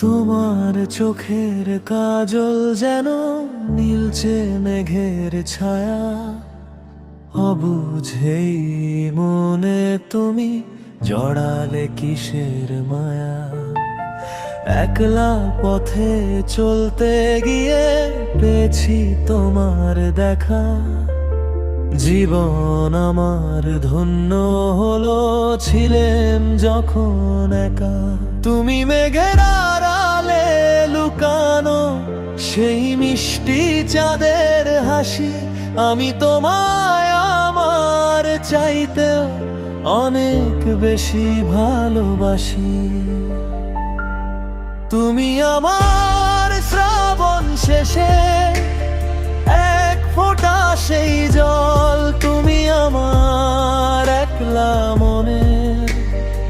তোমার চোখের কাজল যেন নীলচে মেঘের ছায়া। অবুঝেই মনে তুমি জড়ালে কিসের মায়া। একলা পথে চলতে গিয়ে পেয়েছি তোমার দেখা। জীবন আমার ধন্য হলো, ছিলেম যখন একা। তুমি মেঘের আড়ালে লুকানো সেই মিষ্টি চাঁদের হাসি, আমি তোমায় আমার চাইতে অনেক বেশি ভালোবাসি। তুমি আমার শ্রাবণ শেষে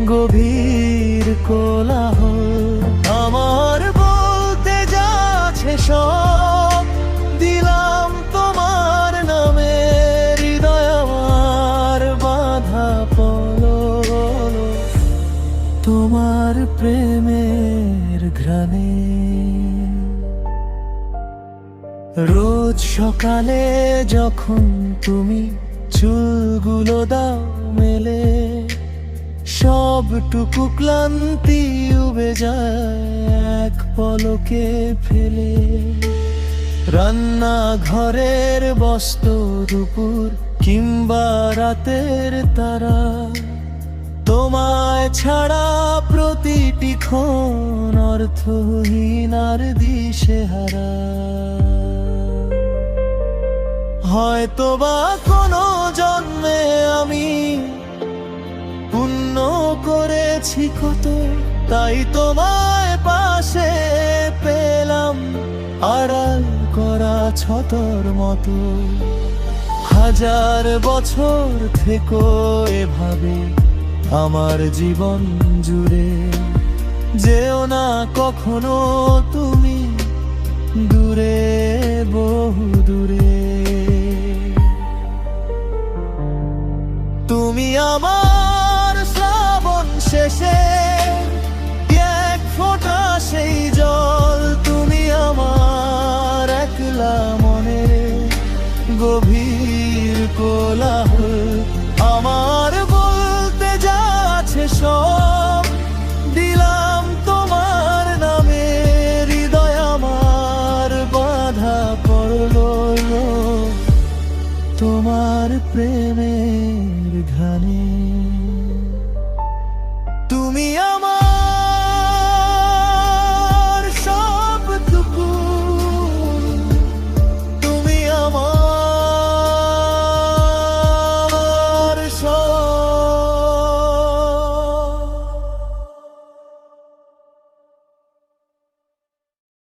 গভীর কোলাহল। আমার বলতে যাচ্ছে সব দিলাম তোমার নামে, হৃদয় আমার বাধা পলো তোমার প্রেমের ঘ্রাণে। রোজ সকালে যখন তুমি চুলগুলো দাও মেলে সবটুকু ক্লান্তি উবে যায়, এক পলকে ফেলে। রান্না ঘরের বস্ত্র দুপুর কিংবা রাতের তারা, তোমায় ছাড়া প্রতিটি ক্ষণ অর্থহীন আর দিশেহারা। হয়তো বা কোনো জন্মে করেছি কত, তাই তোমায় পাশে পেলাম। আড়াল করা ছতর মতো। হাজার বছর থেকো এভাবে, আমার জীবন জুড়ে। যেও না কখনো তুমি দূরে, বহু দূরে। তুমি আমার গভীর কোলাহল আমার বলতে যাচ্ছে সব। দিলাম তোমার নামে, হৃদয় আমার বাধা পড়ল তোমার প্রেমের ঘানে